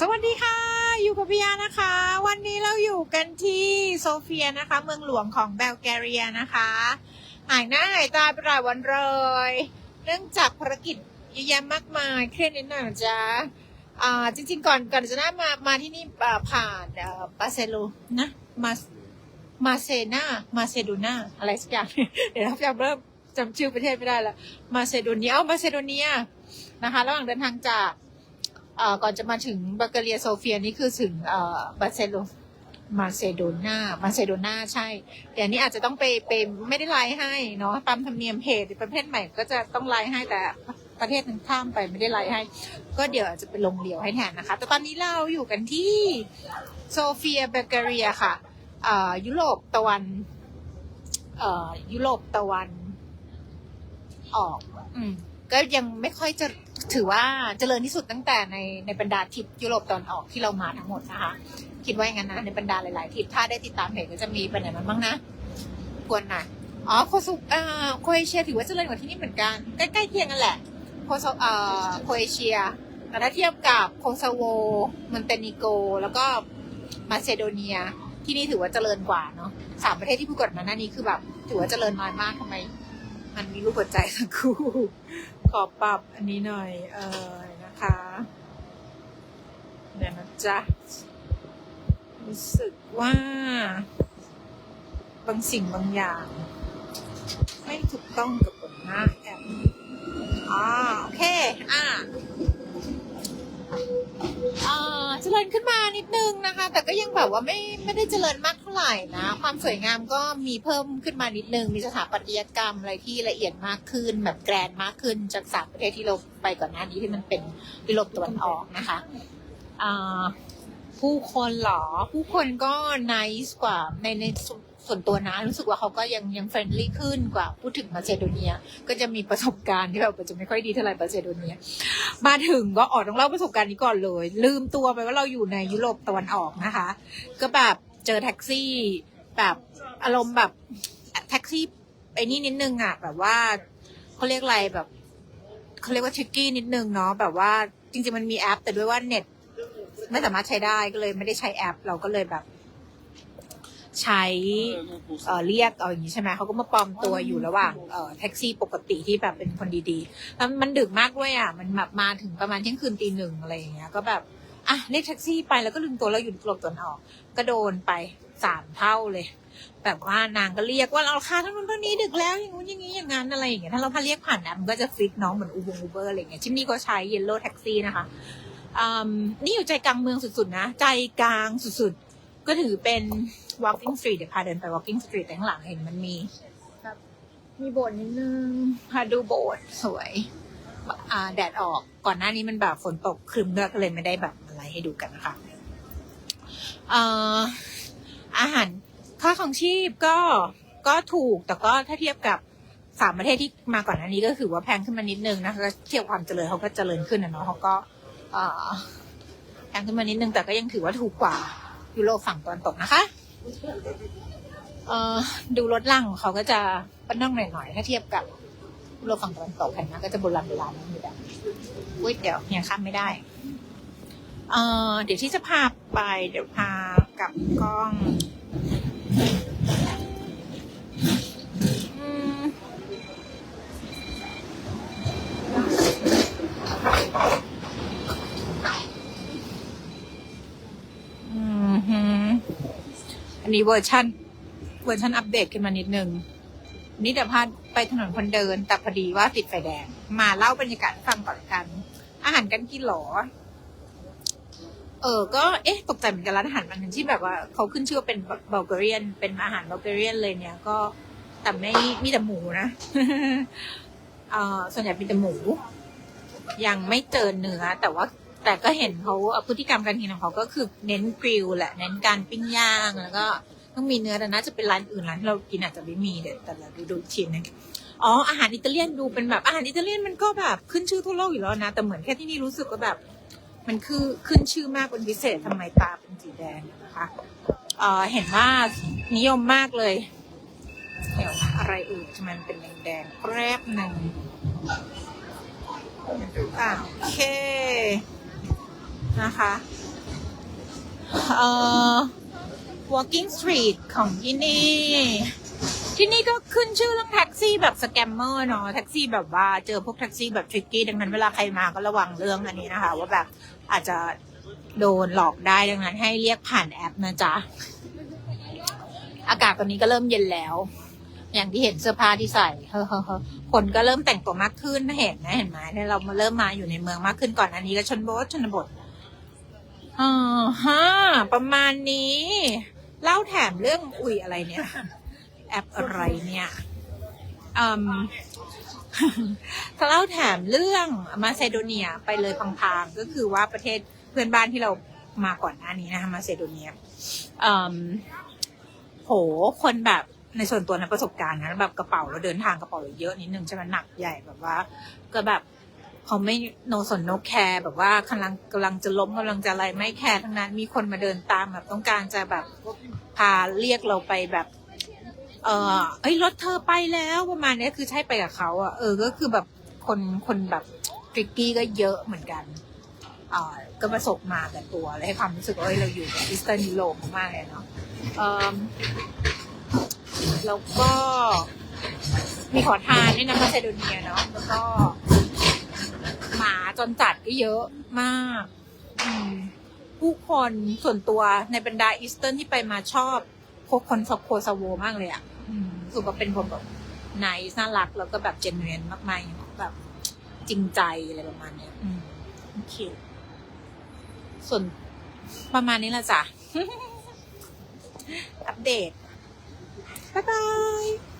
สวัสดีค่ะ อยู่กับพี่ยานะคะ วันนี้เราอยู่กันที่โซเฟียนะคะ เมืองหลวงของเบลแกเรียนะคะหายหน้าหายตาไปหลายวันเลย เนื่องจากภารกิจเยอะแยะมากมายเครียดนิดหน่อยนจ๊ะอ่าจริงๆก่อนก่อนจะน่ามามาที่นี่ผ่านบาเซโลนะมามาเซนามาเซโดนาอะไรสักอย่างเดี๋ยวเราจำเริ่มจำชื่อประเทศไม่ได้ละมาเซโดเนียเอามาเซโดเนียนะคะ ระหว่างเดินทางจาก ก่อนจะมาถึงบัลแกเรียโซเฟียนี่คือถึงเบาเซโลมาเซโดนามาเซโดนาใช่เดี๋ยวนี้อาจจะต้องไปไปไม่ได้ไลน์ให้เนาะตามธรรมเนียมเพจประเภทใหม่ก็จะต้องไลน์ให้แต่ประเทศหนึ่งข้ามไปไม่ได้ไลน์ให้ ก็เดี๋ยวอาจจะไปลงเลียวให้แทนนะคะ แต่ตอนนี้เราอยู่กันที่โซเฟียบัลแกเรียค่ะเอ่อยุโรปตะวันเอ่อยุโรปตะวันออก อืมก็ยังไม่ค่อยจะ ถือว่าเจริญที่สุดตั้งแต่ในในบรรดาทิปยุโรปตอนออกที่เรามาทั้งหมดนะคะ คิดว่าอย่างนั้นนะในบรรดาหลาย ๆทิปถ้าได้ติดตามเพจก็จะมีไปไหนมันบ้างนะกวนหน่อยอ๋อโคซุเอ่อโคเอเชียถือว่าเจริญกว่าที่นี่เหมือนกันใกล้ๆเคียงกันแหละโคโซเอ่อโคเอเชียแต่ถ้าเทียบกับโคซาโวมอนเตเนโก แล้วก็มาเซโดเนีย ที่นี่ถือว่าเจริญกว่าเนาะสามประเทศที่พูดก่อนมาหน้านี้คือแบบถือว่าเจริญน้อยมากทำไม มันมีรูปหัวใจทั้งคู่ ขอปรับอันนี้หน่อย เออนะคะเดี๋ยวนะจ๊ะรู้สึกว่า บางสิ่งบางอย่าง ไม่ถูกต้องกับบนหน้าแอปอ่าโอเค อ่า ริญขึ้นมานิดนึงนะคะ แต่ก็ยังแบบว่าไม่ไม่ได้เจริญมากเท่าไหร่นะ ความสวยงามก็มีเพิ่มขึ้นมานิดนึง มีสถาปัตยกรรมอะไรที่ละเอียดมากขึ้น แบบแกรนมากขึ้นจากสามประเทศที่เราไปก่อนหน้านี้ที่มันเป็นยุโรปตะวันออกนะคะผู้คนหรอ ผู้คนก็นิสกว่าในใน ส่วนตัวนะรู้สึกว่าเขาก็ยังยังเฟรนลี่ขึ้นกว่าพูดถึงมาเซโดเนีย ก็จะมีประสบการณ์ที่แบบจะไม่ค่อยดีเท่าไหร่มาเซโดเนีย มาถึงก็ออกต้องเล่าประสบการณ์นี้ก่อนเลย ลืมตัวไปว่าเราอยู่ในยุโรปตะวันออกนะคะ ก็แบบเจอแท็กซี่ แบบอารมณ์แบบแท็กซี่ไอ้นี่นิดนึงอะแบบว่าเขาเรียกอะไรแบบเขาเรียกว่าทริกกี้นิดนึงเนาะแบบว่าจริงๆมันมีแอป แต่ด้วยว่าเน็ตไม่สามารถใช้ได้ก็เลยไม่ได้ใช้แอป เราก็เลยแบบ ใช้เเรียกเอาอย่างนี้ใช่ไหมเขาก็มาปลอมตัวอยู่ระหว่างแท็กซี่ปกติที่แบบเป็นคนดีๆแล้วมันดึกมากด้วยอะ มันแบบมาถึงประมาณเที่ยงคืนตีหนึ่งอะไรอย่างเงี้ยก็แบบอะเรียกแท็กซี่ไปแล้วก็ลืมตัวเราอยู่กลบตัวนออก ก็โดนไปสามเท่าเลย แบบว่านางก็เรียกว่าเราค่าท่านั้นท่านี้ดึกแล้วอย่างงู้นอย่างนี้อย่างนั้นอะไรอย่างเงี้ยถ้าเราพาเรียกผ่านแอปมันก็จะฟิกน้องเหมือนอูบงอูเบอร์อะไรเงี้ยชิมนี่ก็ใช้เยลโล่แท็กซี่นะคะอืมนี่อยู่ใจกลางเมืองสุดๆนะ ใจกลางสุดๆ ก็ถือเป็น walking street เดี๋ยวพาเดินไป walking street แต่ข้างหลังเห็นมันมีแบบมีโบสถ์นิดนึงพาดูโบสถ์สวยอ่าแดดออกก่อนหน้านี้มันแบบฝนตกครึมด้วยก็เลยไม่ได้แบบอะไรให้ดูกันนะคะเอ่ออาหารค่าของชีพก็ก็ถูกแต่ก็ถ้าเทียบกับสามประเทศที่มาก่อนหน้านี้ก็คือว่าแพงขึ้นมานิดนึงนะคะก็เทียบความเจริญเขาก็เจริญขึ้นนะเนาะเขาก็เอ่อแพงขึ้นมานิดนึงแต่ก็ยังถือว่าถูกกว่า ยุโรปฝั่งตะวันตกนะคะเอ่อดูรถล่างของเขาก็จะปั้นน่องหน่อยๆ ถ้าเทียบกับโรปฝั่งตะวันตกเห็นไหมก็จะโบราณโบราณนิดแบบอุ้ยเดี๋ยวยังข้ามไม่ได้ เดี๋ยวที่จะพาไปเดี๋ยวพากับกล้องอืมอืมฮึอั นี้เวอร์ชันเวอร์ชันอัปเดตขึ้นมานิดนึงนี่เดี๋ยวพาไปถนนคนเดิน แต่พอดีว่าติดไฟแดง มาเล่าบรรยากาศฟังก่อนกัน อาหารกันกินหรอ เออ ก็เอ๊ะ ตกใจเหมือนกันร้านอาหารบางที่แบบว่าเขาขึ้นชื่อว่าเป็นบัลแกเรียน เป็นอาหารบัลแกเรียนเลยเนี่ยก็แต่ไม่มีแต่หมูนะเออส่วนใหญ่เป็นแต่หมู ยังไม่เจอเนื้อแต่ว่า แต่ก็เห็นเขาเอ่อพฤติกรรมการกินของเขาก็คือเน้นกริลแหละเน้นการปิ้งย่างแล้วก็ต้องมีเนื้อแต่น่าจะเป็นร้านอื่นร้านที่เรากินอาจจะไม่มีเดี๋ยวแต่เราดูดูอีกทีนึงอ๋ออาหารอิตาเลียนดูเป็นแบบอาหารอิตาเลียนมันก็แบบขึ้นชื่อทั่วโลกอยู่แล้วนะ แต่เหมือนแค่ที่นี่รู้สึกว่าแบบ มันคือขึ้นชื่อมากเป็นพิเศษทำไมตาเป็นสีแดงนะคะเออเห็นว่านิยมมากเลยเดี๋ยวอะไรอื่นทำไมมันเป็นแดงๆแป๊บหนึ่งอะโอเค นะคะเอ่อ walking street ของที่นี่ ที่นี่ก็ขึ้นชื่อเรื่องแท็กซี่แบบสแกมเมอร์เนาะแท็กซี่แบบว่าเจอพวกแท็กซี่แบบทริกกี้ดังนั้นเวลาใครมาก็ระวังเรื่องอันนี้นะคะ ว่าแบบอาจจะโดนหลอกได้ดังนั้นให้เรียกผ่านแอปนะจ๊ะ อากาศตอนนี้ก็เริ่มเย็นแล้ว อย่างที่เห็นเสื้อผ้าที่ใส่เฮ้อคนก็เริ่มแต่งตัวมากขึ้นเห็นนะเห็นไหมเนี่ยเรามาเริ่มมาอยู่ในเมืองมากขึ้นก่อนอันนี้ก็ชนบทชนบท อ่าฮะประมาณนี้ เล่าแถมเรื่องอุ้ยอะไรเนี่ย แอปอะไรเนี่ยอืมถ้าเล่าแถมเรื่องมาเซโดเนียไปเลยพังๆก็คือว่าประเทศเพื่อนบ้านที่เรามาก่อนหน้านี้นะคะมาเซโดเนียอืมโหคนแบบในส่วนตัวในประสบการณ์นะแบบกระเป๋าเราเดินทางกระเป๋าเราเยอะนิดนึงใช่ไหมหนักใหญ่แบบว่า ก็แบบ เขาไม่โนสนโนแคร์แบบว่ากำลังกำลังจะล้มกำลังจะอะไรไม่แคร์ทั้งนั้น มีคนมาเดินตามแบบต้องการจะแบบพาเรียกเราไปแบบ เออเอ้ยรถเธอไปแล้วประมาณนี้คือใช่ไปกับเขาอะเออก็คือแบบคนคนแบบทริกกี้ก็เยอะเหมือนกันเอ่อก็ประสบมาแต่ตัวเลยให้ความรู้สึกว่าเอ้ยเราอยู่กับอีสเทิร์นยุโรปมากๆเลยเนาะเออแล้วก็มีขอทานด้วยนะมาเซโดเนียเนาะแล้วก็ จนจัดก็เยอะมากผู้คนส่วนตัวในบรรดาอีสเทิร์นที่ไปมาชอบพวกคนสโคซาโวมากเลยอะสึกว่าเป็นคนแบบไนส์น่ารักแล้วก็แบบเจนเนนมากๆแบบจริงใจอะไรประมาณเนี้ยโอเค ส่วนประมาณนี้ละจ้ะ อัปเดต บ๊ายบาย